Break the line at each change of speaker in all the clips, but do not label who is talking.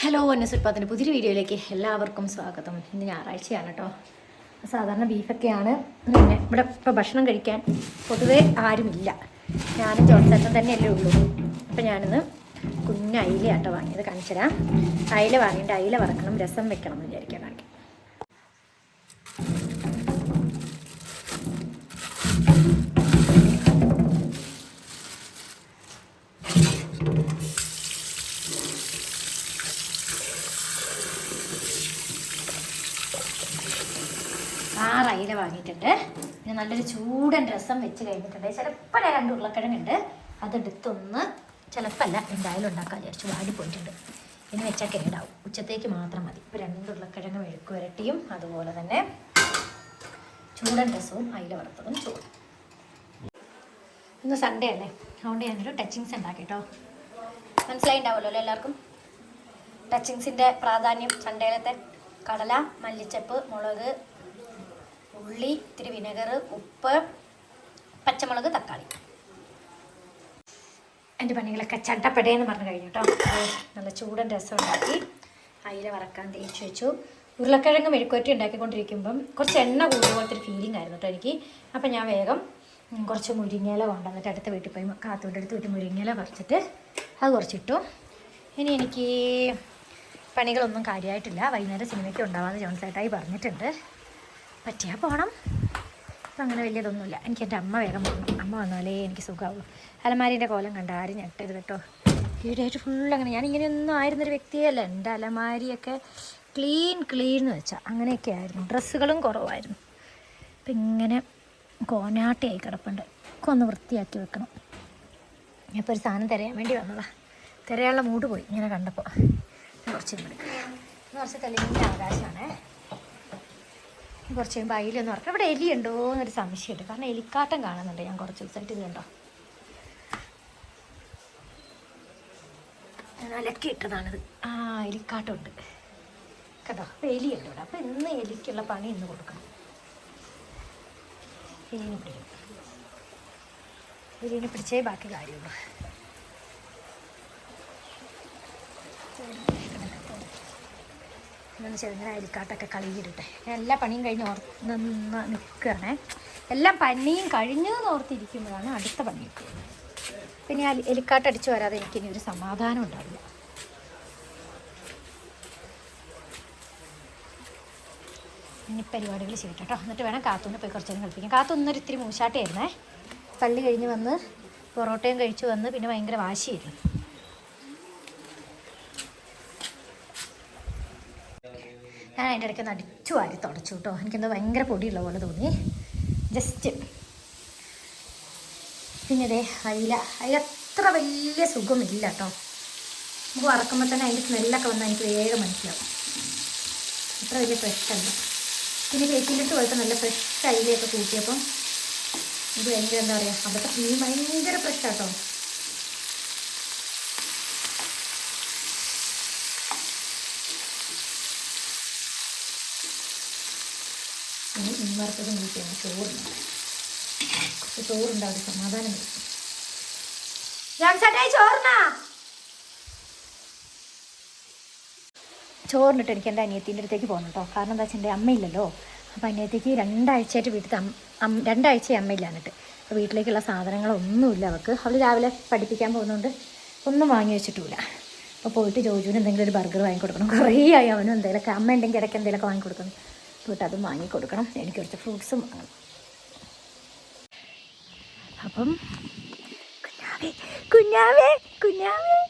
hello വന്നസുൽപാത്തിൻ്റെ പുതിയൊരു വീഡിയോയിലേക്ക് എല്ലാവർക്കും സ്വാഗതം ഇന്ന് ഞായറാഴ്ചയാണ് കേട്ടോ സാധാരണ ബീഫൊക്കെയാണ് പിന്നെ ഇവിടെ ഇപ്പം ഭക്ഷണം കഴിക്കാൻ പൊതുവേ ആരുമില്ല ഞാനും ജോൺസേട്ടൻ തന്നെയല്ലേ ഉള്ളൂ അപ്പം ഞാനിന്ന് കുഞ്ഞ് അയില ആട്ടോ വാങ്ങിയത് തരാം അയില വാങ്ങിയിട്ട് അയില വറക്കണം രസം വെക്കണം എന്ന് വിചാരിക്കാൻ കാണിക്കാം പിന്നെ നല്ലൊരു ചൂടൻ രസം വെച്ച് കഴിഞ്ഞിട്ടുണ്ട് ചിലപ്പോൾ രണ്ട് ഉരുളക്കിഴങ്ങുണ്ട് അതെടുത്തൊന്ന് അല്ല എന്തായാലും ഉണ്ടാക്കാൻ വിചാരിച്ചു വാടി പോയിട്ടുണ്ട് ഇനി വെച്ചാൽ കേടാവും ഉച്ചത്തേക്ക് മാത്രം മതി ഇപ്പോൾ രണ്ട് ഉരുളക്കിഴങ്ങ് മെഴുക്ക് വരട്ടിയും അതുപോലെ തന്നെ ചൂടൻ രസവും അതിൽ വറുത്തതും ചോറും ഇന്ന് സൺഡേ അല്ലേ അതുകൊണ്ട് ഞാനൊരു ടച്ചിങ്സ് ഉണ്ടാക്കി കേട്ടോ മനസ്സിലായിണ്ടാവുമല്ലോ അല്ലേ എല്ലാവർക്കും ടച്ചിങ്സിൻ്റെ പ്രാധാന്യം സൺഡേയിലത്തെ കടല മല്ലിച്ചപ്പ് മുളക് ഉള്ളി ഇത്തിരി വിനെഗർ ഉപ്പ് പച്ചമുളക് തക്കാളി എൻ്റെ പണികളൊക്കെ ചട്ടപ്പടയെന്ന് പറഞ്ഞു കഴിഞ്ഞു കേട്ടോ നല്ല ചൂടൻ രസം ഉണ്ടാക്കി അയില വറക്കാൻ തേച്ച് വെച്ചു ഉരുളക്കിഴങ്ങ് മെഴുക്കുവറ്റി ഉണ്ടാക്കിക്കൊണ്ടിരിക്കുമ്പം കുറച്ച് എണ്ണ കൂടിയ പോലത്തെ ഒരു ഫീലിംഗ് ആയിരുന്നു കേട്ടോ എനിക്ക് അപ്പം ഞാൻ വേഗം കുറച്ച് മുരിങ്ങയില കൊണ്ടുവന്നിട്ട് അടുത്ത വീട്ടിൽ പോയി കാത്തുകൊണ്ട് അടുത്ത് വീട്ടിൽ മുരിങ്ങയില പറിച്ചിട്ട് അത് കുറച്ചിട്ടു ഇനി എനിക്ക് പണികളൊന്നും കാര്യമായിട്ടില്ല വൈകുന്നേരം സിനിമയ്ക്ക് ഉണ്ടാവാമെന്ന് ജോൺസേട്ടായി പറഞ്ഞിട്ടുണ്ട് പറ്റിയാൽ പോകണം അപ്പം അങ്ങനെ വലിയതൊന്നുമില്ല എനിക്ക് എൻ്റെ അമ്മ വേഗം പോകണം അമ്മ വന്നാലേ എനിക്ക് സുഖമാവും അലമാരീൻ്റെ കോലം കണ്ട ആരും ഞെട്ടരുത് കേട്ടോ ഈടായിട്ട് ഫുൾ അങ്ങനെ ഞാനിങ്ങനെയൊന്നും ആയിരുന്നൊരു വ്യക്തിയല്ല എൻ്റെ അലമാരിയൊക്കെ ക്ലീൻ ക്ലീൻ എന്ന് വെച്ചാൽ അങ്ങനെയൊക്കെ ആയിരുന്നു ഡ്രസ്സുകളും കുറവായിരുന്നു അപ്പം ഇങ്ങനെ കോനാട്ടയായി കിടപ്പുണ്ട് ഒക്കെ ഒന്ന് വൃത്തിയാക്കി വെക്കണം ഞാനിപ്പോൾ ഒരു സാധനം തിരയാൻ വേണ്ടി വന്നതാ തിരയാനുള്ള മൂട് പോയി ഇങ്ങനെ കണ്ടപ്പോൾ കുറച്ച് കുറച്ച് തെളിവിൻ്റെ അവകാശമാണേ കുറച്ച് കഴിയുമ്പോൾ അയിലൊന്നും ഓർക്കും ഇവിടെ എലി ഉണ്ടോ എന്നൊരു സംശയമുണ്ട് കാരണം എലിക്കാട്ടം കാണുന്നുണ്ട് ഞാൻ കുറച്ച് ദിവസമായിട്ട് ഇത് കണ്ടോ അലക്കി ഇട്ടതാണിത് ആ എലിക്കാട്ടം ഉണ്ട് കേട്ടോ അപ്പോൾ എലിയുണ്ട് ഇവിടെ അപ്പം ഇന്ന് എലിക്കുള്ള പണി ഇന്ന് കൊടുക്കണം എലിനെ പിടിക്കും എലിനെ പിടിച്ചേ ബാക്കി കാര്യമുള്ളൂ ഇങ്ങനെ ചെറുങ്ങനെ അരിക്കാട്ടൊക്കെ കളിയിടട്ടെ എല്ലാ പണിയും കഴിഞ്ഞ് ഓർത്ത് നിന്ന് നിൽക്കണേ എല്ലാ പനിയും കഴിഞ്ഞു എന്ന് ഓർത്തിരിക്കുമ്പോഴാണ് അടുത്ത പണി കിട്ടുന്നത് പിന്നെ ആ എലിക്കാട്ടടിച്ചു വരാതെ ഇനി ഒരു സമാധാനം ഉണ്ടാവില്ല ഇനി പരിപാടികൾ ചെയ്യട്ടെ കേട്ടോ എന്നിട്ട് വേണം കാത്തൂനെ പോയി കുറച്ചേരം കളിപ്പിക്കാം കാത്തൂന്നൊരു ഇത്തിരി മൂശാട്ടായിരുന്നേ പള്ളി കഴിഞ്ഞ് വന്ന് പൊറോട്ടയും കഴിച്ചു വന്ന് പിന്നെ ഭയങ്കര വാശിയായിരുന്നു ഞാൻ അതിൻ്റെ ഇടയ്ക്ക് ഒന്ന് അടിച്ചു വാരി തുടച്ചു കേട്ടോ എനിക്കെന്തോ ഭയങ്കര പൊടിയുള്ള പോലെ തോന്നി ജസ്റ്റ് പിന്നെ ദേ അയില അയില അത്ര വലിയ സുഖമില്ല കേട്ടോ നമുക്ക് വറക്കുമ്പോൾ തന്നെ അതിൻ്റെ സ്മെല്ലൊക്കെ വന്നാൽ എനിക്ക് വേഗം മനസ്സിലാവും അത്ര വലിയ ഫ്രഷല്ല പിന്നെ കേക്കിലിട്ട് പോലത്തെ നല്ല ഫ്രഷ് അയിലയൊക്കെ കൂട്ടിയപ്പം ഇത് ഭയങ്കര എന്താ പറയുക അതൊക്കെ മീൻ ഭയങ്കര ഫ്രഷാട്ടോ വറുത്തതും കൂട്ടിയാണ് ചോറുണ്ട് ചോറുണ്ട് സമാധാനം കിട്ടും ചോറിനിട്ട് എനിക്ക് എൻ്റെ അനിയത്തിൻ്റെ അടുത്തേക്ക് പോകണം കേട്ടോ കാരണം എന്താ വെച്ചാൽ എൻ്റെ അമ്മയില്ലല്ലോ അപ്പോൾ അനിയത്തേക്ക് രണ്ടാഴ്ചയായിട്ട് വീട്ടിൽ അമ്മ രണ്ടാഴ്ചയായി അമ്മയില്ല എന്നിട്ട് അപ്പോൾ വീട്ടിലേക്കുള്ള സാധനങ്ങളൊന്നുമില്ല അവൾക്ക് അവൾ രാവിലെ പഠിപ്പിക്കാൻ പോകുന്നതുകൊണ്ട് ഒന്നും വാങ്ങി വെച്ചിട്ടില്ല അപ്പോൾ പോയിട്ട് ജോജുവിന് എന്തെങ്കിലും ഒരു ബർഗർ വാങ്ങിക്കൊടുക്കണം കൊടുക്കണം കുറേ ആയി അവനും എന്തെങ്കിലുമൊക്കെ അമ്മ ഉണ്ടെങ്കിൽ ഇടയ്ക്ക് എന്തെങ്കിലുമൊക്കെ വാങ്ങിക്കൊടുക്കണം പോയിട്ട് അതും കൊടുക്കണം എനിക്ക് കുറച്ച് ഫ്രൂട്ട്സും വാങ്ങണം അപ്പം കുഞ്ഞാവേ കുഞ്ഞാവേ കുഞ്ഞാവേ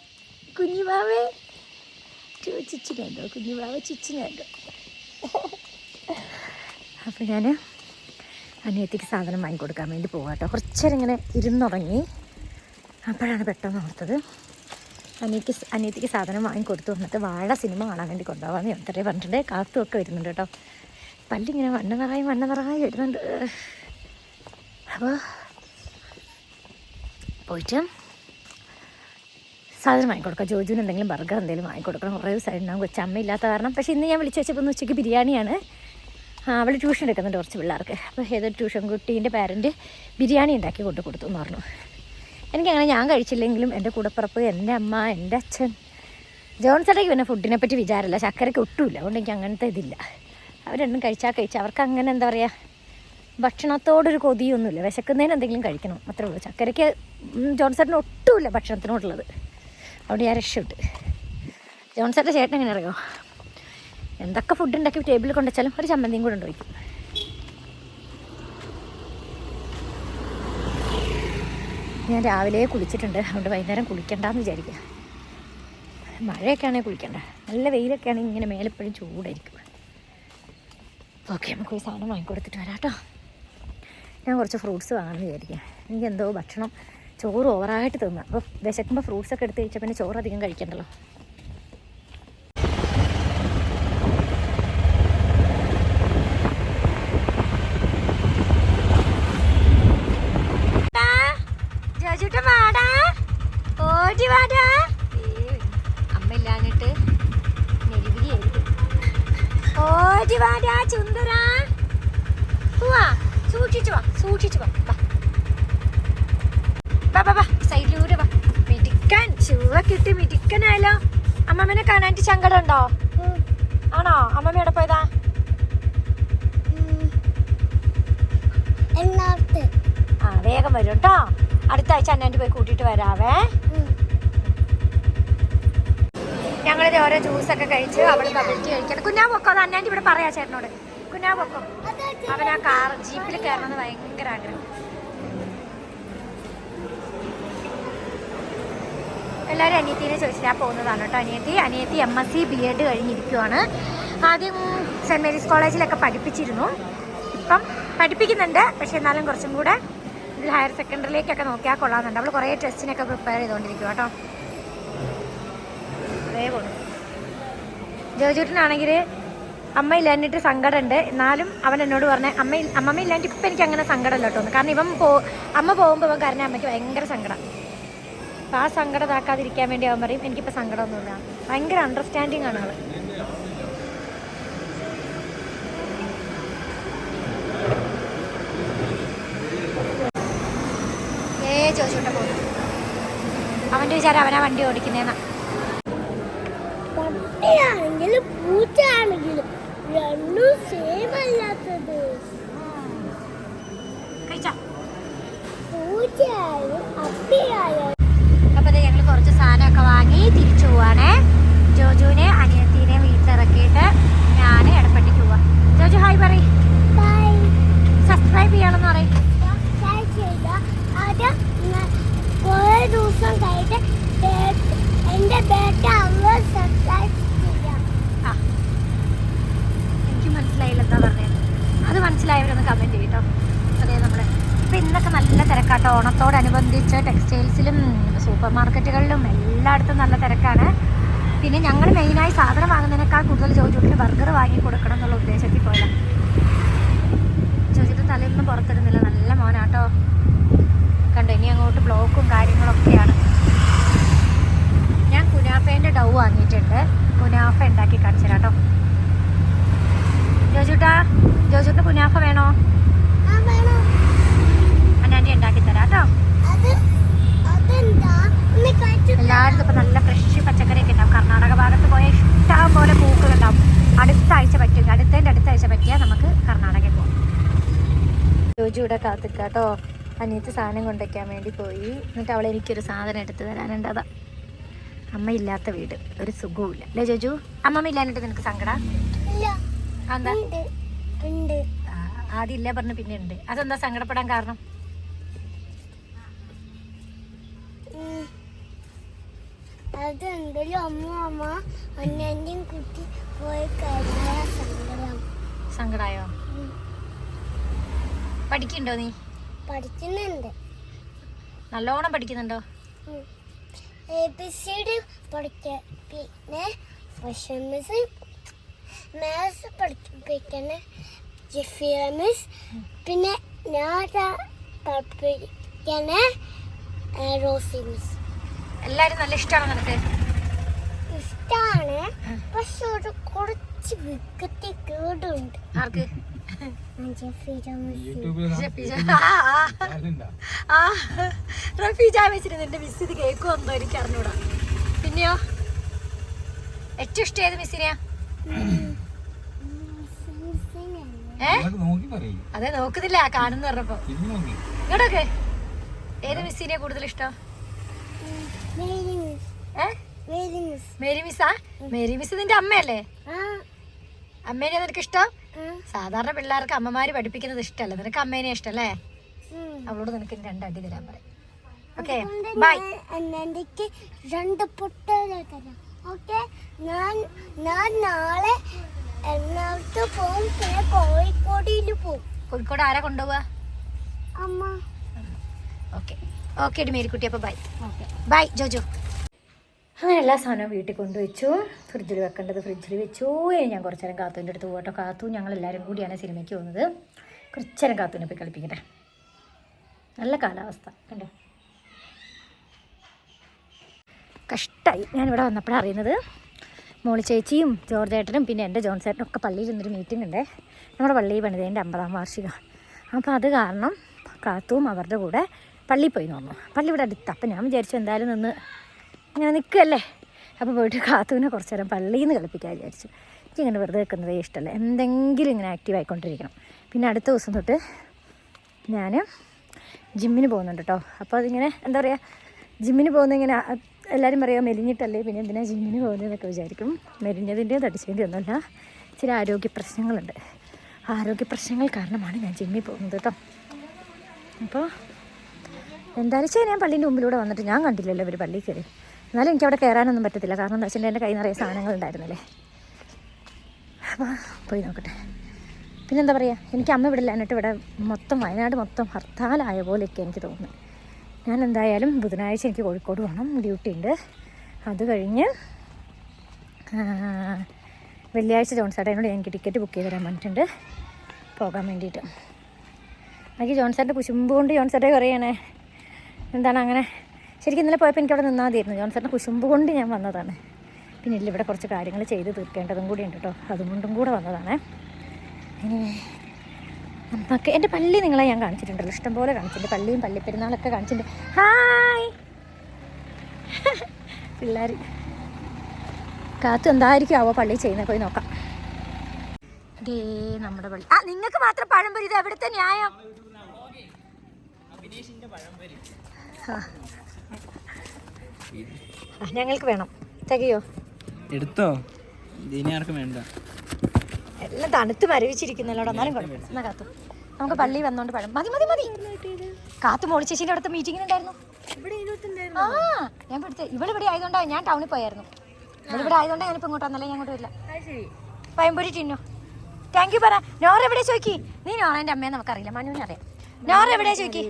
കുഞ്ഞിമാവേ ചിച്ചിനുണ്ടോ കുഞ്ഞിമാവ് ചിച്ചിനുണ്ടോ അപ്പം ഞാൻ അനിയത്തിക്ക് സാധനം കൊടുക്കാൻ വേണ്ടി പോകാം കേട്ടോ കുറച്ചേരം ഇങ്ങനെ ഇരുന്നുറങ്ങി അപ്പോഴാണ് പെട്ടെന്ന് ഓർത്തത് അനിയക്ക് അനിയത്തിക്ക് സാധനം വാങ്ങിക്കൊടുത്തു വന്നിട്ട് വാഴ സിനിമ കാണാൻ വേണ്ടി കൊണ്ടുപോകാമെന്ന് ഞാൻ പറഞ്ഞിട്ടുണ്ട് കാത്തുമൊക്കെ വരുന്നുണ്ട് കേട്ടോ പല്ലിങ്ങനെ വണ്ണ നിറായി വണ്ണ നിറായി വരുന്നുണ്ട് അപ്പോൾ പോയിട്ട് സാധനം വാങ്ങിക്കൊടുക്കാം ജോജുവിന് എന്തെങ്കിലും ബർഗർ എന്തെങ്കിലും വാങ്ങിക്കൊടുക്കണം കുറേ ദിവസമായി ഉണ്ടാകും കൊച്ചമ്മ ഇല്ലാത്ത കാരണം പക്ഷേ ഇന്ന് ഞാൻ വിളിച്ചു വെച്ചപ്പോൾ ഒന്ന് ഉച്ചയ്ക്ക് ബിരിയാണിയാണ് അവൾ ട്യൂഷൻ എടുക്കുന്നുണ്ട് കുറച്ച് പിള്ളേർക്ക് അപ്പോൾ ഏതൊരു ട്യൂഷൻ കുട്ടീൻ്റെ പാരൻറ്റ് ബിരിയാണി ഉണ്ടാക്കി കൊണ്ടു കൊടുത്തു എന്ന് പറഞ്ഞു എനിക്കങ്ങനെ ഞാൻ കഴിച്ചില്ലെങ്കിലും എൻ്റെ കൂടപ്പിറപ്പ് എൻ്റെ അമ്മ എൻ്റെ അച്ഛൻ ജോൺസടയ്ക്ക് പിന്നെ ഫുഡിനെ പറ്റി വിചാരമില്ല ശക്കരയ്ക്ക് ഒട്ടുമില്ല അതുകൊണ്ട് എനിക്ക് അങ്ങനത്തെ ഇതില്ല അവർ രണ്ടും കഴിച്ചാൽ കഴിച്ചാൽ അവർക്ക് അങ്ങനെ എന്താ പറയുക ഭക്ഷണത്തോടൊരു കൊതിയൊന്നുമില്ല വിശക്കുന്നതിന് എന്തെങ്കിലും കഴിക്കണം അത്രേ ഉള്ളൂ ചക്കരയ്ക്ക് ജോൺസറിന് ഒട്ടുമില്ല ഭക്ഷണത്തിനോടുള്ളത് അവിടെ ഞാൻ രക്ഷപ്പെട്ട് ജോൺസറിൻ്റെ ചേട്ടൻ എങ്ങനെ അറിയോ എന്തൊക്കെ ഫുഡ് ഉണ്ടാക്കി ടേബിളിൽ കൊണ്ടുവച്ചാലും ഒരു ചമ്മന്തിയും കൂടെ ഉണ്ടായിരിക്കും ഞാൻ രാവിലെ കുളിച്ചിട്ടുണ്ട് അതുകൊണ്ട് വൈകുന്നേരം കുളിക്കണ്ടെന്ന് വിചാരിക്കുക മഴയൊക്കെ ആണെങ്കിൽ കുളിക്കണ്ട നല്ല വെയിലൊക്കെ ആണെങ്കിൽ ഇങ്ങനെ മേലെപ്പോഴും ചൂടായിരിക്കും ഓക്കെ നമുക്ക് ഈ സാധനം വാങ്ങിക്കൊടുത്തിട്ട് വരാം കേട്ടോ ഞാൻ കുറച്ച് ഫ്രൂട്ട്സ് വാങ്ങാമെന്ന് വിചാരിക്കാം എനിക്ക് എന്തോ ഭക്ഷണം ചോറ് ഓവറായിട്ട് തിന്നുക അപ്പോൾ വിശക്കുമ്പോൾ ഫ്രൂട്ട്സൊക്കെ എടുത്ത് കഴിച്ചാൽ പിന്നെ ചോറ് അധികം കഴിക്കണ്ടല്ലോ ഞങ്ങളിത് ഓരോ ജ്യൂസൊക്കെ കഴിച്ച് അവൾ കബളിറ്റി കഴിക്കണം കുഞ്ഞാ പൊക്കോ അത് അന്നാൻ്റെ ഇവിടെ പറയാ ചേട്ടനോട് കുഞ്ഞാ പൊക്കോ അവൻ ആ കാർ ജീപ്പിൽ കയറണമെന്ന് ഭയങ്കര ആഗ്രഹം എല്ലാവരും അനിയത്തിനെ ചോദിച്ചിട്ടാ പോകുന്നതാണ് കേട്ടോ അനിയത്തി അനിയത്തി M S C B Ed കഴിഞ്ഞിരിക്കുവാണ് ആദ്യം സെൻറ് മേരീസ് കോളേജിലൊക്കെ പഠിപ്പിച്ചിരുന്നു ഇപ്പം പഠിപ്പിക്കുന്നുണ്ട് പക്ഷേ എന്നാലും കുറച്ചും കൂടെ ഹയർ സെക്കൻഡറിയിലേക്കൊക്കെ നോക്കിയാൽ കൊള്ളാമെന്നുണ്ട് അവൾ കുറേ ടെസ്റ്റിനൊക്കെ പ്രിപ്പയർ ചെയ്തുകൊണ്ടിരിക്കും കേട്ടോ വേഗമാണ് ജോജുട്ടനാണെങ്കിൽ അമ്മ ഇല്ലാഞ്ഞിട്ട് സങ്കടമുണ്ട് എന്നാലും അവൻ എന്നോട് പറഞ്ഞ അമ്മ അമ്മമ്മ ഇല്ലാണ്ട് ഇപ്പം എനിക്ക് അങ്ങനെ സങ്കടമല്ല കേട്ടോ കാരണം ഇവൻ പോ അമ്മ പോകുമ്പോൾ അവൻ കാരണം അമ്മയ്ക്ക് ഭയങ്കര സങ്കടം അപ്പം ആ സങ്കടം ഇതാക്കാതിരിക്കാൻ വേണ്ടി അവൻ പറയും എനിക്കിപ്പോൾ സങ്കടമൊന്നുമില്ല ഭയങ്കര അണ്ടർസ്റ്റാൻഡിങ് ആണ് അവൾ ഏ ചോദിച്ചോട്ടെ പോകും അവൻ്റെ വിചാരം അവനാ വണ്ടി ഓടിക്കുന്നേന്നാ
പട്ടിയാണെങ്കിലും പൂച്ചയാണെങ്കിലും രണ്ടും സെയിം അല്ലാത്തത് പൂച്ചയായാലും അപ്പിയായാലും
അപ്പൊ ഞങ്ങൾ കുറച്ച് സാധനമൊക്കെ വാങ്ങി തിരിച്ചു പോവാണേ ജോജുവിനെ അനിയത്തിനെ വീട്ടിലിറക്കിയിട്ട് ഞാൻ ഇടപെട്ടിട്ട് പോവാം ജോജു ഹായ് പറ സബ്സ്ക്രൈബ് ചെയ്യണമെന്ന് പറയും
ദിവസം കഴിഞ്ഞിട്ട് എൻ്റെ ബേട്ട അമ്മ സബ്സ്ക്രൈബ്
മനസ്സിലായവരൊന്ന് കമൻറ്റ് ചെയ്യട്ടോ അതേ നമ്മൾ ഇപ്പോൾ ഇന്നൊക്കെ നല്ല തിരക്കാട്ടോ ഓണത്തോടനുബന്ധിച്ച് ടെക്സ്റ്റൈൽസിലും സൂപ്പർ മാർക്കറ്റുകളിലും എല്ലായിടത്തും നല്ല തിരക്കാണ് പിന്നെ ഞങ്ങൾ മെയിനായി സാധനം വാങ്ങുന്നതിനേക്കാൾ കൂടുതൽ ചോദിച്ചിട്ട് ബർഗർ വാങ്ങി കൊടുക്കണം എന്നുള്ള ഉദ്ദേശത്തിൽ പോയത് ചോദിച്ചിട്ട് തലയൊന്നും പുറത്തിടുന്നില്ല നല്ല മോനാട്ടോ കണ്ടു ഇനി അങ്ങോട്ട് ബ്ലോക്കും കാര്യങ്ങളൊക്കെയാണ് ഞാൻ കുനാഫേൻ്റെ ഡൗ വാങ്ങിയിട്ടുണ്ട് കുനാഫ ഉണ്ടാക്കി കാണിച്ചു കേട്ടോ ജോജുട്ടാ ജോജുട്ടിന് കുനാഫ വേണോ അന്നാൻ്റെ ഉണ്ടാക്കി തരാം കേട്ടോ എല്ലായിടത്തും ഇപ്പം നല്ല ഫ്രഷ് പച്ചക്കറിയൊക്കെ ഉണ്ടാവും കർണാടക ഭാഗത്ത് പോയ ഇഷ്ടം പോലെ പൂക്കളുണ്ടാവും അടുത്ത ആഴ്ച പറ്റും അടുത്തതിൻ്റെ അടുത്ത ആഴ്ച പറ്റിയാൽ നമുക്ക് കർണാടകയിൽ പോകാം ജോജു ഇവിടെ കാത്തിക്കാട്ടോ അനിയത്ത് സാധനം കൊണ്ടുവയ്ക്കാൻ വേണ്ടി പോയി എന്നിട്ട് അവളെ എനിക്കൊരു സാധനം എടുത്ത് തരാനുണ്ട് അതാ അമ്മയില്ലാത്ത വീട് ഒരു സുഖവുമില്ല അല്ലേ ജോജു അമ്മമ്മ ഇല്ലാഞ്ഞിട്ട് നിനക്ക് സങ്കടം ആദ്യം ഇല്ല പറഞ്ഞു പിന്നെ ഉണ്ട് അതെന്താ സങ്കടപ്പെടാൻ കാരണം
അമ്മ അമ്മ കുട്ടി പോയി
സങ്കടായോ പഠിക്കണ്ടോ നീ
പഠിക്കുന്നുണ്ട്
നല്ലോണം പഠിക്കുന്നുണ്ടോ
പിന്നെ മാത്സ് പഠിപ്പിക്കുന്ന ജിഫിയ മിസ് പിന്നെ ഞാൻ പഠിപ്പിക്കുന്ന റോസി മിസ്
എല്ലാരും നല്ല ഇഷ്ടമാണ് നിനക്ക്
ഇഷ്ടമാണ് പക്ഷെ ഒരു കുറച്ച് വിക്കത്തി കേടുണ്ട് ആർക്ക് നിന്റെ
മിസ് ഇത് കേൾക്കുമെന്നോ എനിക്ക് അറിഞ്ഞൂടാ പിന്നെയോ ഏറ്റവും ഇഷ്ടം ഏത് മിസ്സിനെയാ അതെ നോക്കുന്നില്ല കാണുന്ന പറഞ്ഞപ്പോ ഇങ്ങോട്ടൊക്കെ ഏത് മിസ്സിനെ കൂടുതൽ ഇഷ്ടം മേരി മിസ്സാ മേരി മിസ് നിന്റെ അമ്മയല്ലേ അമ്മേനെ നിനക്ക് ഇഷ്ടം സാധാരണ പിള്ളേർക്ക് അമ്മമാര് പഠിപ്പിക്കുന്നത് ഇഷ്ടമല്ല നിനക്ക് അമ്മേനെ ഇഷ്ടല്ലേ അവളോട് നിനക്ക് രണ്ടടി തരാൻ പറയും ഓക്കെ ബൈ
രണ്ട് പൊട്ട ഓക്കെ ഞാൻ ഞാൻ നാളെ എറണാകുളത്ത് പോകും പിന്നെ കോഴിക്കോടിയിൽ പോകും
കോഴിക്കോട് ആരാ കൊണ്ടുപോവാ അമ്മ ഓക്കെ ഓക്കെ മേരിക്കുട്ടി അപ്പോൾ ബൈ ഓക്കെ ബൈ ജോജു അങ്ങനെ എല്ലാ സാധനവും വീട്ടിൽ കൊണ്ടുവച്ചു ഫ്രിഡ്ജിൽ വെക്കേണ്ടത് ഫ്രിഡ്ജിൽ വെച്ചു ഞാൻ കുറച്ച് നേരം കാത്തുവിൻ്റെ അടുത്ത് പോകട്ടോ കാത്തു ഞങ്ങൾ എല്ലാവരും കൂടിയാണ് സിനിമയ്ക്ക് പോകുന്നത് കുറച്ച് നേരം കാത്തുവിനെ പോയി കളിപ്പിക്കട്ടെ നല്ല കാലാവസ്ഥ കണ്ടോ കഷ്ടമായി ഞാനിവിടെ വന്നപ്പോഴാണ് അറിയുന്നത് മോളി ചേച്ചിയും ജോർജ് ഏട്ടനും പിന്നെ എൻ്റെ ജോൺ ചേട്ടനും ഒക്കെ പള്ളിയിൽ ഇന്നൊരു മീറ്റിംഗ് ഉണ്ട് നമ്മുടെ പള്ളി പണിതേൻ്റെ അമ്പതാം വാർഷികം അപ്പോൾ അത് കാരണം കാത്തും അവരുടെ കൂടെ പള്ളിയിൽ പോയി നോന്നു പള്ളി ഇവിടെ അടുത്ത് അപ്പം ഞാൻ വിചാരിച്ചു എന്തായാലും നിന്ന് അങ്ങനെ നിൽക്കുകയല്ലേ അപ്പോൾ പോയിട്ട് കാത്തുവിനെ കുറച്ച് നേരം പള്ളിയിൽ നിന്ന് കളിപ്പിക്കാൻ വിചാരിച്ചു ഇങ്ങനെ വെറുതെ നിൽക്കുന്നത് ഇഷ്ടമല്ല എന്തെങ്കിലും ഇങ്ങനെ ആക്റ്റീവ് ആയിക്കൊണ്ടിരിക്കണം പിന്നെ അടുത്ത ദിവസം തൊട്ട് ഞാൻ ജിമ്മിന് പോകുന്നുണ്ട് കേട്ടോ അപ്പോൾ അതിങ്ങനെ എന്താ പറയുക ജിമ്മിന് പോകുന്ന ഇങ്ങനെ എല്ലാവരും പറയുക മെലിഞ്ഞിട്ടല്ലേ പിന്നെ എന്തിനാ ജിമ്മിന് പോകുന്നതെന്നൊക്കെ വിചാരിക്കും മെലിഞ്ഞതിൻ്റെ തടിച്ചതിൻ്റെ ഒന്നുമല്ല ചില ആരോഗ്യ പ്രശ്നങ്ങളുണ്ട് ആരോഗ്യ പ്രശ്നങ്ങൾ കാരണമാണ് ഞാൻ ജിമ്മിൽ പോകുന്നത് കേട്ടോ അപ്പോൾ എന്തായാലും വെച്ചാൽ ഞാൻ പള്ളീൻ്റെ മുമ്പിലൂടെ വന്നിട്ട് ഞാൻ കണ്ടില്ലല്ലോ ഇവർ പള്ളിയിൽ കയറി എന്നാലും എനിക്ക് അവിടെ കയറാനൊന്നും പറ്റത്തില്ല കാരണം എന്താ വെച്ചാൽ എൻ്റെ കയ്യിൽ നിറയെ സാധനങ്ങളുണ്ടായിരുന്നില്ലേ അപ്പോൾ പോയി നോക്കട്ടെ പിന്നെന്താ പറയുക എനിക്ക് അമ്മ ഇവിടെ ഇല്ലാഞ്ഞിട്ട് ഇവിടെ മൊത്തം വയനാട് മൊത്തം ഹർത്താലായ പോലെയൊക്കെ എനിക്ക് തോന്നുന്നു ഞാൻ എന്തായാലും ബുധനാഴ്ച എനിക്ക് കോഴിക്കോട് പോകണം ഡ്യൂട്ടി ഉണ്ട് അത് കഴിഞ്ഞ് വെള്ളിയാഴ്ച ജോൺസാട്ടേനോട് എനിക്ക് ടിക്കറ്റ് ബുക്ക് ചെയ്ത് തരാൻ പറഞ്ഞിട്ടുണ്ട് പോകാൻ വേണ്ടിയിട്ട് എനിക്ക് ജോൺസാറിൻ്റെ കുശുമ്പ് കൊണ്ട് ജോൺസാറ്റെ പറയണേ എന്താണ് അങ്ങനെ ശരിക്കും ഇന്നലെ പോയപ്പോൾ എനിക്ക് അവിടെ നിന്നാൽ മതിയായിരുന്നു ജോൺസാറിൻ്റെ കുശുമ്പ് കൊണ്ട് ഞാൻ വന്നതാണ് പിന്നെ ഇവിടെ കുറച്ച് കാര്യങ്ങൾ ചെയ്ത് തീർക്കേണ്ടതും കൂടി ഉണ്ട് കേട്ടോ അതുകൊണ്ടും കൂടെ വന്നതാണ് ഇനി നമുക്ക് എൻ്റെ പള്ളി നിങ്ങളെ ഞാൻ കാണിച്ചിട്ടുണ്ടല്ലോ ഇഷ്ടംപോലെ കാണിച്ചിട്ടുണ്ട് പള്ളിയും പള്ളിപ്പെരുന്നാളൊക്കെ കാണിച്ചിട്ടുണ്ട് ഹായ് പിള്ളേർ കാത്തു എന്തായിരിക്കും ആവോ പള്ളി ചെയ്യുന്നത് പോയി നോക്കാം അതേ നമ്മുടെ പള്ളി ആ നിങ്ങൾക്ക് മാത്രം പഴംപൊരി ഇത് എവിടുത്തെ ന്യായം ഞങ്ങൾക്ക് വേണം തികയോ
എടുത്തോ ഇനി ആർക്കും വേണ്ട
എല്ലാം തണുത്ത് മരവിച്ചിരിക്കുന്നല്ലോടാ എന്നാലും കുഴപ്പമില്ല കാത്തു നമുക്ക് പള്ളി വന്നോണ്ട് പഴം മതി മതി മതി കാത്തു മോളി ചേച്ചീൻ്റെ അടുത്ത മീറ്റിംഗിന് ഉണ്ടായിരുന്നു ആ ഞാൻ ഇവിടുത്തെ ഇവളിവിടെ ആയതുകൊണ്ടാണ് ഞാൻ ടൗണിൽ പോയായിരുന്നു ഇവളിവിടെ ആയതുകൊണ്ടാണ് ഞാനിപ്പോൾ ഇങ്ങോട്ട് വന്നല്ലേ ഞാൻ ഇങ്ങോട്ട് വരില്ല പയമ്പൊരി ടിന്നു താങ്ക് യു പറ നോറ എവിടെ ചോദിക്കി നീ നോറേൻ്റെ അമ്മയെ നമുക്കറിയില്ല മനുവിനെ അറിയാം നോറ എവിടെ ചോദിക്കി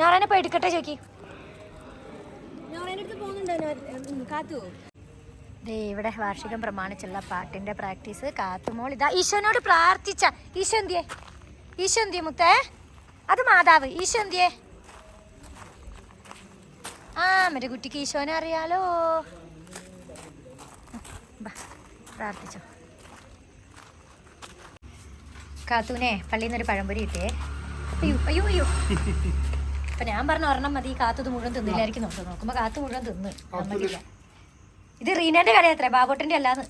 നോറേനെ പോയി എടുക്കട്ടെ കാത്തു ദേ ഇവിടെ വാർഷികം പ്രമാണിച്ചുള്ള പാട്ടിന്റെ പ്രാക്ടീസ് കാത്തുമോൾ ഇതാ ഈശോനോട് പ്രാർത്ഥിച്ച ഈശോ എന്തിയെ ഈശോ എന്തിയെ മുത്തേ അത് മാതാവ് ഈശോ എന്തിയെ ആ മറ്റേ കുട്ടിക്ക് ഈശോനെ അറിയാലോ പ്രാർത്ഥിച്ചോ കാത്തൂനെ പള്ളിയിൽ നിന്നൊരു പഴംപൊരി കിട്ടിയേ അയ്യോ അയ്യോ അയ്യോ അപ്പൊ ഞാൻ പറഞ്ഞ ഒരെണ്ണം മതി കാത്തത് മുഴുവൻ തിന്നില്ലായിരിക്കും നോക്കും നോക്കുമ്പോ കാത്തു മുഴുവൻ തിന്ന് നമ്മളില്ല ഇത് റീനന്റെ കട അത്ര ബാബോട്ടന്റെ അല്ലാന്ന്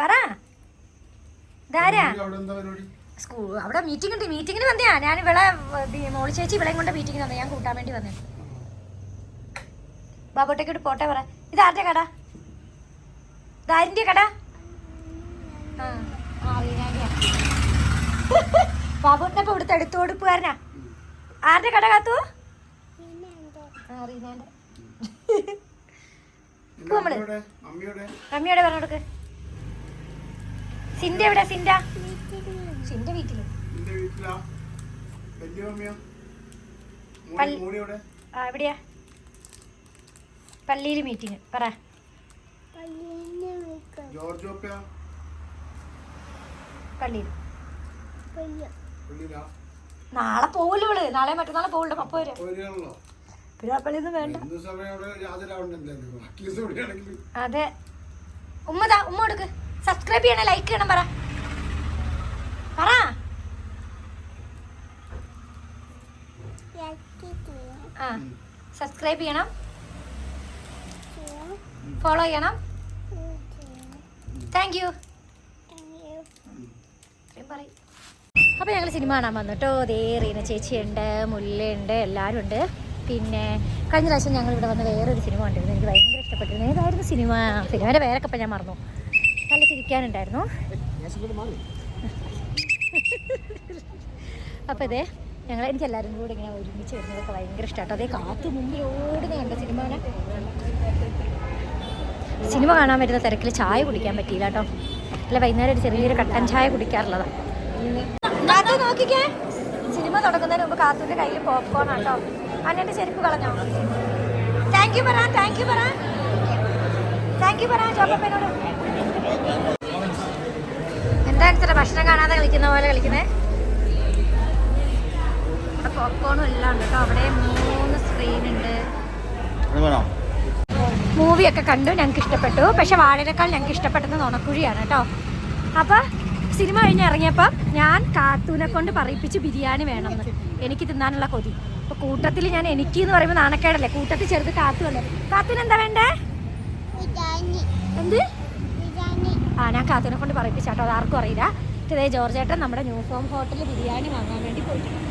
പറ അവിടെ മീറ്റിംഗ് ഉണ്ട് മീറ്റിംഗിന് വന്നെയാ ഞാൻ ഇവിടെ മോളി ചേച്ചി ഇവിടെ കൊണ്ട് മീറ്റിംഗിന് വന്നേ ഞാൻ കൂട്ടാൻ വേണ്ടി വന്നേ ബാബോട്ടേക്കോട്ട് പോട്ടെ പറ ഇത് ആരുടെ കട ദാരിന്റെ കട ആ ആ വീണാൻ്റെ ബാബുട്ടിനപ്പോ ഇവിടുത്തെ എടുത്തു കൊടുപ്പുകാരനാ ആരുടെ കട കാത്തു
മമ്മിയോടെ
പറഞ്ഞു കൊടുക്ക് സിന്റെ എവിടെ സിന്റെ സിന്റെ വീട്ടില് എവിടെയാ പള്ളിയിൽ മീറ്റിംഗ് പറ പള്ളിയിൽ നാളെ പോവില്ല ഇവള് നാളെ മറ്റന്നാളെ പോവുള്ളൂ പപ്പ വരെ പിന്നെ വേണ്ട അതെ ഉമ്മതാ ഉമ്മ കൊടുക്ക് സബ്സ്ക്രൈബ് ചെയ്യണം ലൈക്ക് ചെയ്യണം പറ പറ സബ്സ്ക്രൈബ് ചെയ്യണം ഫോളോ ചെയ്യണം താങ്ക് യു പറയും അപ്പോൾ ഞങ്ങൾ സിനിമ കാണാൻ വന്നു കേട്ടോ ദേ ചേച്ചിയുണ്ട് മുല്ലയുണ്ട് എല്ലാവരും ഉണ്ട് പിന്നെ കഴിഞ്ഞ പ്രാവശ്യം ഞങ്ങൾ ഇവിടെ വന്ന് വേറൊരു സിനിമ കണ്ടിരുന്നു എനിക്ക് ഭയങ്കര ഇഷ്ടപ്പെട്ടിരുന്നു ഏതായിരുന്നു സിനിമ സിനിമയുടെ പേരൊക്കെ ഇപ്പം ഞാൻ മറന്നു നല്ല ചിരിക്കാനുണ്ടായിരുന്നു അപ്പോൾ ഇതേ ഞങ്ങൾ എനിക്ക് എല്ലാവരും കൂടെ ഇങ്ങനെ ഒരുമിച്ച് വരുന്നതൊക്കെ ഭയങ്കര ഇഷ്ടമാണ് അതേ കാത്തു ഓടുന്ന കണ്ട സിനിമ സിനിമ കാണാൻ പറ്റുന്ന തിരക്കിൽ ചായ കുടിക്കാൻ പറ്റിയില്ല കേട്ടോ അല്ല വൈകുന്നേരം ഒരു ചെറിയൊരു കട്ടൻ ചായ കുടിക്കാറുള്ളതാണ് കാത്തു നോക്കിക്കേ സിനിമ തുടങ്ങുന്നതിന് മുമ്പ് കാത്തൂന്റെ കയ്യിൽ പോപ്കോൺ ആട്ടോ അന്നെ ചെരുപ്പ് കളഞ്ഞോ താങ്ക് യു പറ താങ്ക് യു പറ താങ്ക് യു പറ ചോപ്പനോട് എന്താണ് ഇത്ര ഭക്ഷണം കാണാതെ കളിക്കുന്ന പോലെ കളിക്കുന്നേ ഇവിടെ പോപ്കോണും എല്ലാം ഉണ്ട് കേട്ടോ അവിടെ മൂന്ന് സ്ക്രീൻ ഉണ്ട് മൂവിയൊക്കെ കണ്ടു ഞങ്ങൾക്ക് ഇഷ്ടപ്പെട്ടു പക്ഷെ വാഴനേക്കാൾ ഞങ്ങൾക്ക് ഇഷ്ടപ്പെട്ടത് നോണക്കുഴിയാണ് കേട്ടോ അപ്പം സിനിമ കഴിഞ്ഞ് ഇറങ്ങിയപ്പം ഞാൻ കാത്തൂനെ കൊണ്ട് പറയിപ്പിച്ച് ബിരിയാണി വേണമെന്ന് എനിക്ക് തിന്നാനുള്ള കൊതി അപ്പൊ കൂട്ടത്തിൽ ഞാൻ എനിക്ക് എന്ന് പറയുമ്പോൾ നാണക്കേടല്ലേ കൂട്ടത്തിൽ ചെറുത് കാത്തു വന്നത് കാത്തൂന് എന്താ വേണ്ടേ എന്ത് ആ ഞാൻ കാത്തൂനെ കൊണ്ട് പറയിപ്പിച്ചാട്ടോ അത് ആർക്കും അറിയില്ല ഇതേ ജോർജ് ഏട്ടൻ നമ്മുടെ ന്യൂ ഫോം ഹോട്ടലിൽ ബിരിയാണി വാങ്ങാൻ വേണ്ടി പോയിട്ടുണ്ട്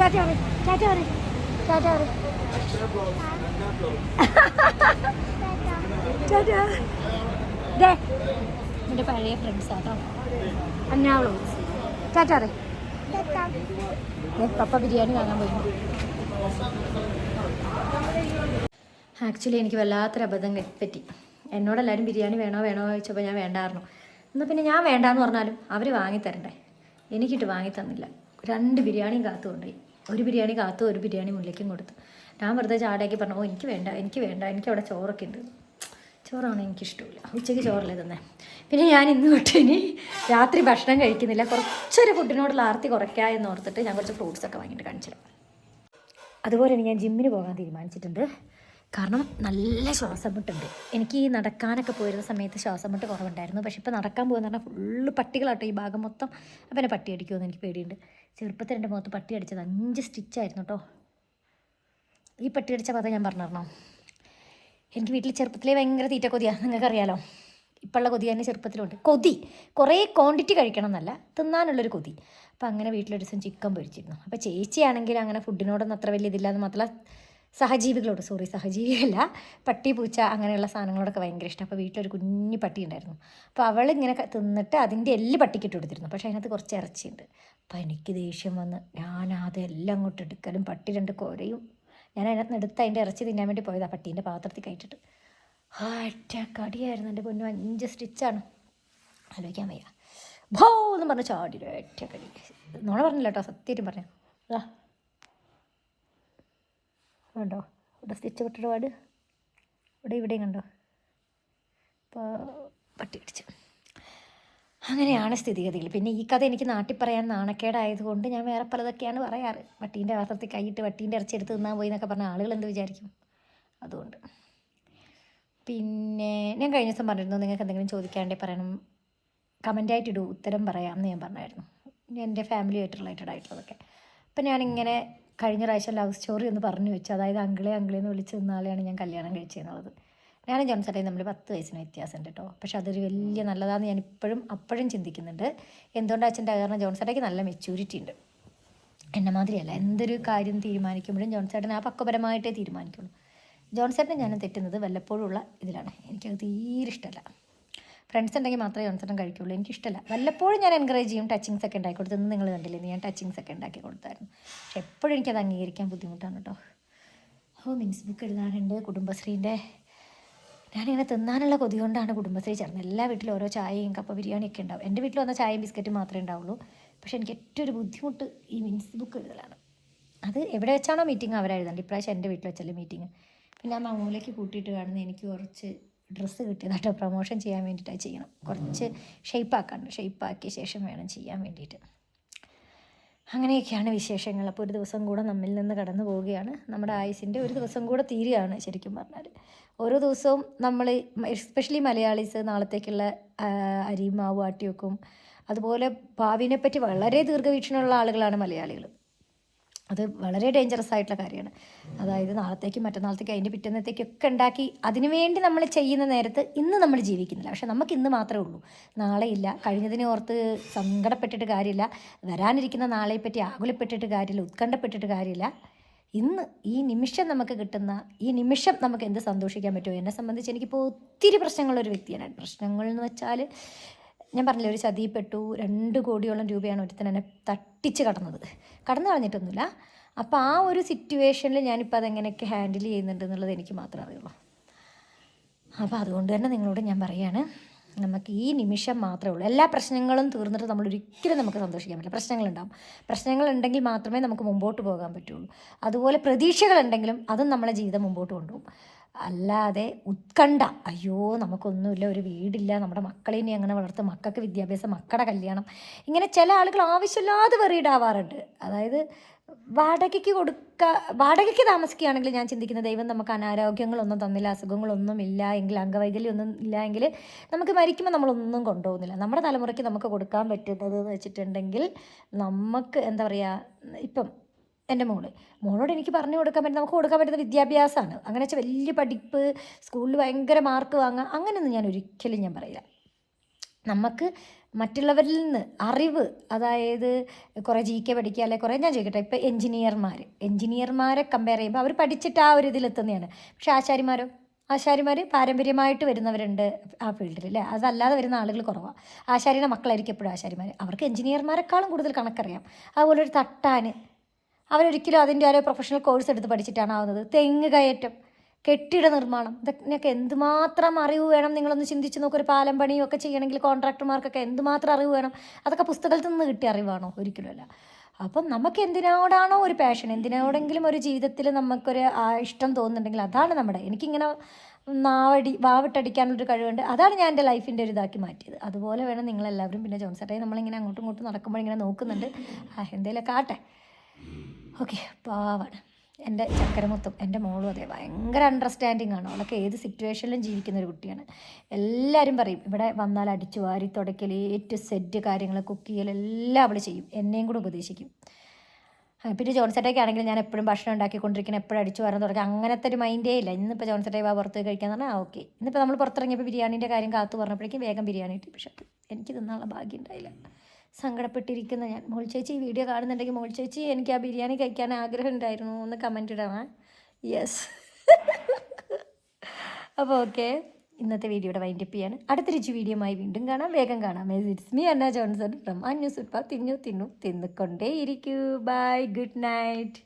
ചാറ്റ പറയും ചാറ്റ പറയും ചാറ്റ പറയും എൻ്റെ പഴയ ഫ്രണ്ട്സാണ് കേട്ടോ അന്നാവളോ ടാറ്റാറേ പപ്പ ബിരിയാണി വാങ്ങാൻ പോയി ആക്ച്വലി എനിക്ക് വല്ലാത്തൊരു അബദ്ധം പറ്റി എന്നോട് എല്ലാവരും ബിരിയാണി വേണോ വേണോ ചോദിച്ചപ്പോൾ ഞാൻ വേണ്ടായിരുന്നു എന്നാൽ പിന്നെ ഞാൻ വേണ്ടാന്ന് പറഞ്ഞാലും അവർ വാങ്ങിത്തരണ്ടേ എനിക്കിട്ട് വാങ്ങി തന്നില്ല രണ്ട് ബിരിയാണിയും കാത്തു കൊണ്ടുപോയി ഒരു ബിരിയാണി കാത്തു ഒരു ബിരിയാണി മുല്ലയ്ക്കും കൊടുത്തു ഞാൻ വെറുതെ ചാടയാക്കി പറഞ്ഞു ഓ എനിക്ക് വേണ്ട എനിക്ക് വേണ്ട എനിക്ക് അവിടെ ചോറൊക്കെ ഉണ്ട് ചോറാണ് എനിക്കിഷ്ടമില്ല ഉച്ചയ്ക്ക് ചോറല്ലേ തന്നെ പിന്നെ ഞാൻ ഇന്ന് തൊട്ട് ഇനി രാത്രി ഭക്ഷണം കഴിക്കുന്നില്ല കുറച്ചൊരു ഫുഡിനോടുള്ള ആർത്തി കുറയ്ക്കുക എന്ന് ഓർത്തിട്ട് ഞാൻ കുറച്ച് ഫ്രൂട്ട്സ് ഒക്കെ വാങ്ങിയിട്ട് കാണിച്ചു അതുപോലെ തന്നെ ഞാൻ ജിമ്മിന് പോകാൻ തീരുമാനിച്ചിട്ടുണ്ട് കാരണം നല്ല ശ്വാസം മുട്ടുണ്ട് എനിക്ക് ഈ നടക്കാനൊക്കെ പോയിരുന്ന സമയത്ത് ശ്വാസം മുട്ട് കുറവുണ്ടായിരുന്നു പക്ഷെ ഇപ്പോൾ നടക്കാൻ പോകുന്ന പറഞ്ഞാൽ ഫുള്ള് പട്ടികളാട്ടോ ഈ ഭാഗം മൊത്തം അപ്പം എന്നെ പട്ടി അടിക്കുമെന്ന് എനിക്ക് പേടിയുണ്ട് ചെറുപ്പത്തിൽ എൻ്റെ മുഖത്ത് പട്ടി അടിച്ചത് അഞ്ച് സ്റ്റിച്ചായിരുന്നു കേട്ടോ ഈ പട്ടി അടിച്ച കഥ ഞാൻ പറഞ്ഞിരണോ എനിക്ക് വീട്ടിൽ ചെറുപ്പത്തിലേ ഭയങ്കര തീറ്റ കൊതിയാണ് നിങ്ങൾക്കറിയാലോ ഇപ്പോഴുള്ള കൊതി തന്നെ ചെറുപ്പത്തിലുണ്ട് കൊതി കുറേ ക്വാണ്ടിറ്റി കഴിക്കണം എന്നല്ല തിന്നാനുള്ളൊരു കൊതി അപ്പോൾ അങ്ങനെ വീട്ടിലൊരു ദിവസം ചിക്കൻ പൊരിച്ചിരുന്നു അപ്പോൾ ചേച്ചിയാണെങ്കിൽ അങ്ങനെ ഫുഡിനോടൊന്നും അത്ര വലിയ ഇതില്ലാന്ന് മാത്രമല്ല സഹജീവികളോട് സോറി സഹജീവിയല്ല പട്ടി പൂച്ച അങ്ങനെയുള്ള സാധനങ്ങളോടൊക്കെ ഭയങ്കര ഇഷ്ടം അപ്പോൾ വീട്ടിലൊരു കുഞ്ഞു പട്ടി ഉണ്ടായിരുന്നു അപ്പോൾ അവൾ ഇങ്ങനെ തിന്നിട്ട് അതിൻ്റെ എല്ല് പട്ടിക്ക് ഇട്ട് കൊടുത്തിരുന്നു പക്ഷേ അതിനകത്ത് കുറച്ച് ഇറച്ചിയുണ്ട് അപ്പോൾ എനിക്ക് ദേഷ്യം വന്ന് ഞാൻ എല്ലാം അങ്ങോട്ട് എടുക്കലും പട്ടി രണ്ട് കുരയും ഞാൻ അതിനകത്ത് എടുത്ത് അതിൻ്റെ ഇറച്ചി തിന്നാൻ വേണ്ടി പോയതാണ് പട്ടീൻ്റെ പാത്രത്തിൽ കയറ്റിട്ട് ഒറ്റ കടിയായിരുന്നു എൻ്റെ പൊന്നു അഞ്ച് സ്റ്റിച്ചാണ് ആലോചിക്കാൻ വയ്യ ഭോ എന്ന് പറഞ്ഞ ചാടി ഒറ്റ കടി നോള പറഞ്ഞില്ല കേട്ടോ സത്യമായിട്ടും പറഞ്ഞു അതാ കണ്ടോ ഇവിടെ സ്റ്റിച്ച് പെട്ടിട്ട് ഇവിടെ ഇവിടെ ഇവിടെയും കണ്ടോ അപ്പോൾ പട്ടി പിടിച്ചു അങ്ങനെയാണ് സ്ഥിതിഗതികൾ പിന്നെ ഈ കഥ എനിക്ക് നാട്ടിൽ പറയാൻ നാണക്കേടായതുകൊണ്ട് ഞാൻ വേറെ പലതൊക്കെയാണ് പറയാറ് വട്ടീൻ്റെ പാത്രത്തിൽ കൈയിട്ട് വട്ടീൻ്റെ ഇറച്ചി എടുത്ത് തിന്നാൻ പോയി എന്നൊക്കെ പറഞ്ഞ ആളുകൾ എന്ത് വിചാരിക്കും അതുകൊണ്ട് പിന്നെ ഞാൻ കഴിഞ്ഞ ദിവസം പറഞ്ഞിരുന്നു നിങ്ങൾക്ക് എന്തെങ്കിലും ചോദിക്കാണ്ടേ പറയണം കമൻ്റായിട്ട് ഇടൂ ഉത്തരം പറയാം എന്ന് ഞാൻ പറഞ്ഞായിരുന്നു എൻ്റെ ഫാമിലിയായിട്ട് റിലേറ്റഡ് ആയിട്ടുള്ളതൊക്കെ അപ്പം ഞാനിങ്ങനെ കഴിഞ്ഞ പ്രാവശ്യം ലവ് സ്റ്റോറി ഒന്ന് പറഞ്ഞു വെച്ചു അതായത് അങ്കിളെ അങ്കിളെ എന്ന് വിളിച്ച് നിന്നാളെയാണ് ഞാൻ കല്യാണം കഴിച്ചതെന്നുള്ളത് ഡയാന ജോൺസണായി നമ്മൾ പത്ത് വയസ്സിന് ഉണ്ട് കേട്ടോ പക്ഷെ അതൊരു വലിയ നല്ലതാണെന്ന് ഞാൻ ഇപ്പോഴും അപ്പോഴും ചിന്തിക്കുന്നുണ്ട് എന്തുകൊണ്ട് അച്ഛൻ്റെ കാരണം ജോൺസണയ്ക്ക് നല്ല മെച്യൂരിറ്റി ഉണ്ട് എന്നെ മാതിരിയല്ല എന്തൊരു കാര്യം തീരുമാനിക്കുമ്പോഴും ജോൺസേട്ടൻ ആ പക്വപരമായിട്ടേ തീരുമാനിക്കുള്ളൂ ജോൺസേട്ടൻ ഞാൻ തെറ്റുന്നത് വല്ലപ്പോഴുള്ള ഇതിലാണ് എനിക്കത് തീരെ ഇഷ്ടമല്ല ഫ്രണ്ട്സ് ഉണ്ടെങ്കിൽ മാത്രമേ ജോൺസേട്ടൻ കഴിക്കുള്ളൂ എനിക്കിഷ്ടമല്ല വല്ലപ്പോഴും ഞാൻ എൻകറേജ് ചെയ്യും ടച്ചിങ്സ് ഒക്കെ ഉണ്ടാക്കി കൊടുത്തെന്ന് നിങ്ങൾ കണ്ടില്ലേ ഞാൻ ടച്ചിങ്സ് ഒക്കെ ഉണ്ടാക്കി കൊടുത്തായിരുന്നു പക്ഷെ എപ്പോഴും എനിക്കത് അംഗീകരിക്കാൻ ബുദ്ധിമുട്ടാണ് കേട്ടോ ഓ മിൻസ് ബുക്ക് എഴുതാറുണ്ട് കുടുംബശ്രീൻ്റെ ഞാനിങ്ങനെ തിന്നാനുള്ള കൊതി കൊണ്ടാണ് കുടുംബശ്രീ ചേർന്നത് എല്ലാ വീട്ടിലും ഓരോ ചായയും കപ്പ ബിരിയാണിയൊക്കെ ഉണ്ടാവും എൻ്റെ വീട്ടിൽ വന്ന ചായയും ബിസ്ക്കറ്റും മാത്രമേ ഉണ്ടാവുള്ളൂ പക്ഷേ എനിക്ക് ഏറ്റവും ഒരു ബുദ്ധിമുട്ട് ഈ മിൻസ് ബുക്ക് എഴുതലാണ് അത് എവിടെ വെച്ചാണോ മീറ്റിംഗ് അവരെഴുതേണ്ടത് ഇപ്രാവശ്യം എൻ്റെ വീട്ടിൽ വെച്ചല്ലേ മീറ്റിംഗ് പിന്നെ ആ മമ്മൂലയ്ക്ക് കൂട്ടിയിട്ട് കാണുന്ന എനിക്ക് കുറച്ച് ഡ്രസ്സ് കിട്ടിയതാട്ടോ പ്രൊമോഷൻ ചെയ്യാൻ വേണ്ടിയിട്ടാണ് ചെയ്യണം കുറച്ച് ഷെയ്പ്പാക്കാണ്ട് ഷെയ്പ്പാക്കിയ ശേഷം വേണം ചെയ്യാൻ വേണ്ടിയിട്ട് അങ്ങനെയൊക്കെയാണ് വിശേഷങ്ങൾ അപ്പോൾ ഒരു ദിവസം കൂടെ നമ്മിൽ നിന്ന് കടന്നു പോവുകയാണ് നമ്മുടെ ആയുസിൻ്റെ ഒരു ദിവസം കൂടെ തീരുകയാണ് ശരിക്കും പറഞ്ഞാൽ ഓരോ ദിവസവും നമ്മൾ എസ്പെഷ്യലി മലയാളീസ് നാളത്തേക്കുള്ള അരി മാവ് ആട്ടി വെക്കും അതുപോലെ ഭാവിനെ പറ്റി വളരെ ദീർഘവീക്ഷണമുള്ള ആളുകളാണ് മലയാളികൾ അത് വളരെ ഡേഞ്ചറസ് ആയിട്ടുള്ള കാര്യമാണ് അതായത് നാളത്തേക്കും മറ്റന്നാളത്തേക്കും അതിൻ്റെ പിറ്റന്നത്തേക്കും ഒക്കെ ഉണ്ടാക്കി അതിനുവേണ്ടി നമ്മൾ ചെയ്യുന്ന നേരത്ത് ഇന്ന് നമ്മൾ ജീവിക്കുന്നില്ല പക്ഷെ നമുക്ക് ഇന്ന് മാത്രമേ ഉള്ളൂ നാളെ ഇല്ല കഴിഞ്ഞതിനെ ഓർത്ത് സങ്കടപ്പെട്ടിട്ട് കാര്യമില്ല വരാനിരിക്കുന്ന നാളെപ്പറ്റി ആകുലപ്പെട്ടിട്ട് കാര്യമില്ല ഉത്കണ്ഠപ്പെട്ടിട്ട് കാര്യമില്ല ഇന്ന് ഈ നിമിഷം നമുക്ക് കിട്ടുന്ന ഈ നിമിഷം നമുക്ക് എന്ത് സന്തോഷിക്കാൻ പറ്റുമോ എന്നെ സംബന്ധിച്ച് എനിക്കിപ്പോൾ ഒത്തിരി പ്രശ്നങ്ങളൊരു വ്യക്തിയാണ് പ്രശ്നങ്ങൾ എന്ന് വെച്ചാൽ ഞാൻ പറഞ്ഞില്ല ഒരു ചതിപ്പെട്ടു രണ്ട് കോടിയോളം രൂപയാണ് ഒരുത്തൻ എന്നെ തട്ടിച്ച് കടന്നത് കടന്നു കളഞ്ഞിട്ടൊന്നുമില്ല അപ്പോൾ ആ ഒരു സിറ്റുവേഷനിൽ ഞാനിപ്പോൾ അതെങ്ങനെയൊക്കെ ഹാൻഡിൽ ചെയ്യുന്നുണ്ട് എന്നുള്ളത് എനിക്ക് മാത്രമേ അറിയുള്ളൂ അപ്പോൾ അതുകൊണ്ട് തന്നെ നിങ്ങളോട് ഞാൻ പറയുകയാണ് നമുക്ക് ഈ നിമിഷം മാത്രമേ ഉള്ളൂ എല്ലാ പ്രശ്നങ്ങളും തീർന്നിട്ട് നമ്മൾ ഒരിക്കലും നമുക്ക് സന്തോഷിക്കാൻ പറ്റില്ല പ്രശ്നങ്ങളുണ്ടാവും പ്രശ്നങ്ങളുണ്ടെങ്കിൽ മാത്രമേ നമുക്ക് മുമ്പോട്ട് പോകാൻ പറ്റുള്ളൂ അതുപോലെ പ്രതീക്ഷകളുണ്ടെങ്കിലും അതും നമ്മളെ ജീവിതം മുമ്പോട്ട് കൊണ്ടുപോകും അല്ലാതെ ഉത്കണ്ഠ അയ്യോ നമുക്കൊന്നുമില്ല ഒരു വീടില്ല നമ്മുടെ മക്കളെ ഇനി അങ്ങനെ വളർത്തും മക്കൾക്ക് വിദ്യാഭ്യാസം മക്കളുടെ കല്യാണം ഇങ്ങനെ ചില ആളുകൾ ആവശ്യമില്ലാതെ വെറിയിടാവാറുണ്ട് അതായത് വാടകയ്ക്ക് കൊടുക്ക വാടകയ്ക്ക് താമസിക്കുകയാണെങ്കിൽ ഞാൻ ചിന്തിക്കുന്ന ദൈവം നമുക്ക് അനാരോഗ്യങ്ങളൊന്നും തന്നില്ല അസുഖങ്ങളൊന്നും ഇല്ല എങ്കിൽ അംഗവൈകല്യമൊന്നും ഒന്നും ഇല്ല എങ്കിൽ നമുക്ക് മരിക്കുമ്പോൾ നമ്മളൊന്നും കൊണ്ടുപോകുന്നില്ല നമ്മുടെ തലമുറയ്ക്ക് നമുക്ക് കൊടുക്കാൻ പറ്റുന്നത് എന്ന് വെച്ചിട്ടുണ്ടെങ്കിൽ നമുക്ക് എന്താ പറയുക ഇപ്പം എൻ്റെ മോള് മോളോട് എനിക്ക് പറഞ്ഞു കൊടുക്കാൻ പറ്റും നമുക്ക് കൊടുക്കാൻ പറ്റുന്ന വിദ്യാഭ്യാസമാണ് അങ്ങനെ വെച്ചാൽ വലിയ പഠിപ്പ് സ്കൂളിൽ ഭയങ്കര മാർക്ക് വാങ്ങുക അങ്ങനെയൊന്നും ഞാൻ ഒരിക്കലും ഞാൻ പറയില്ല നമുക്ക് മറ്റുള്ളവരിൽ നിന്ന് അറിവ് അതായത് കുറേ ജി കെ പഠിക്കുക അല്ലെങ്കിൽ കുറേ ഞാൻ ചോദിക്കട്ടെ ഇപ്പോൾ എഞ്ചിനീയർമാർ എഞ്ചിനീയർമാരെ കമ്പയർ ചെയ്യുമ്പോൾ അവർ പഠിച്ചിട്ട് ആ ഒരു ഇതിലെത്തുന്നതാണ് പക്ഷേ ആശാരിമാരോ ആശാരിമാർ പാരമ്പര്യമായിട്ട് വരുന്നവരുണ്ട് ആ ഫീൽഡിൽ അല്ലേ അതല്ലാതെ വരുന്ന ആളുകൾ കുറവാണ് ആശാരിയുടെ മക്കളായിരിക്കും എപ്പോഴും ആശാരിമാർ അവർക്ക് എഞ്ചിനീയർമാരെക്കാളും കൂടുതൽ കണക്കറിയാം അതുപോലെ ഒരു തട്ടാൻ അവരൊരിക്കലും അതിൻ്റെ ഓരോ പ്രൊഫഷണൽ കോഴ്സ് എടുത്ത് പഠിച്ചിട്ടാണ് ആവുന്നത് തെങ്ങ് കയറ്റം കെട്ടിട നിർമ്മാണം ഇതൊക്കെ എന്തുമാത്രം അറിവ് വേണം നിങ്ങളൊന്ന് ചിന്തിച്ച് നോക്കുക ഒരു പാലം പണിയും ഒക്കെ ചെയ്യണമെങ്കിൽ കോൺട്രാക്ടർമാർക്കൊക്കെ എന്തുമാത്രം അറിവ് വേണം അതൊക്കെ പുസ്തകത്തിൽ നിന്ന് കിട്ടിയ അറിവാണോ ഒരിക്കലുമല്ല അപ്പം നമുക്ക് എന്തിനോടാണോ ഒരു പാഷൻ എന്തിനോടെങ്കിലും ഒരു ജീവിതത്തിൽ നമുക്കൊരു ഇഷ്ടം തോന്നുന്നുണ്ടെങ്കിൽ അതാണ് നമ്മുടെ എനിക്കിങ്ങനെ നാവടി വാവിട്ടടിക്കാനുള്ളൊരു കഴിവുണ്ട് അതാണ് ഞാൻ എൻ്റെ ലൈഫിൻ്റെ ഒരു ഇതാക്കി മാറ്റിയത് അതുപോലെ വേണം നിങ്ങളെല്ലാവരും പിന്നെ ജോൺസേട്ടായി നമ്മളിങ്ങനെ അങ്ങോട്ടും ഇങ്ങോട്ടും നടക്കുമ്പോൾ ഇങ്ങനെ നോക്കുന്നുണ്ട് ആ എന്തേലൊക്കെ ആട്ടെ ഓക്കെ പാവാണ് എൻ്റെ ചക്കരമുത്തും എൻ്റെ മോളും അതെ ഭയങ്കര അണ്ടർസ്റ്റാൻഡിങ് ആണ് അവളൊക്കെ ഏത് സിറ്റുവേഷനിലും ജീവിക്കുന്ന ഒരു കുട്ടിയാണ് എല്ലാവരും പറയും ഇവിടെ വന്നാൽ അടിച്ചു വാരി തുടയ്ക്കൽ ഏറ്റു സെറ്റ് കാര്യങ്ങൾ കുക്ക് ചെയ്യൽ എല്ലാം അവൾ ചെയ്യും എന്നെയും കൂടെ ഉപദേശിക്കും പിന്നെ ജോൺസെറ്റൊക്കെ ആണെങ്കിൽ ഞാൻ എപ്പോഴും ഭക്ഷണം ഉണ്ടാക്കിക്കൊണ്ടിരിക്കണം എപ്പോഴും അടിച്ചു വരാൻ തുടങ്ങി അങ്ങനത്തെ ഒരു മൈൻഡേ ഇല്ല ഇന്നിപ്പോൾ ജോൺസെറ്റേ പോകാൻ പുറത്ത് കഴിക്കാന്ന് പറഞ്ഞാൽ ആ ഓക്കെ ഇന്നിപ്പോൾ നമ്മൾ പുറത്തിറങ്ങിയപ്പോൾ ബിരിയാണിൻ്റെ കാര്യം കാത്തു പറഞ്ഞപ്പോഴേക്കും വേഗം ബിരിയാണി കിട്ടി പക്ഷേ എനിക്ക് തിന്നാനുള്ള ഭാഗ്യം ഉണ്ടായില്ല സങ്കടപ്പെട്ടിരിക്കുന്ന ഞാൻ മോൾ ചേച്ചി ഈ വീഡിയോ കാണുന്നുണ്ടെങ്കിൽ മോൾ ചേച്ചി എനിക്ക് ആ ബിരിയാണി കഴിക്കാൻ ആഗ്രഹം ഉണ്ടായിരുന്നു ഒന്ന് കമൻറ്റ് ഇടണേ യെസ് അപ്പോൾ ഓക്കെ ഇന്നത്തെ വീഡിയോയുടെ വൈൻഡപ്പ് ചെയ്യാണ് അടുത്ത രുചി ആയി വീണ്ടും കാണാം വേഗം കാണാം it's me Anna Johnson from അന്യൂസുപ്പ തിന്നു തിന്നു ഇരിക്കൂ ബൈ ഗുഡ് നൈറ്റ്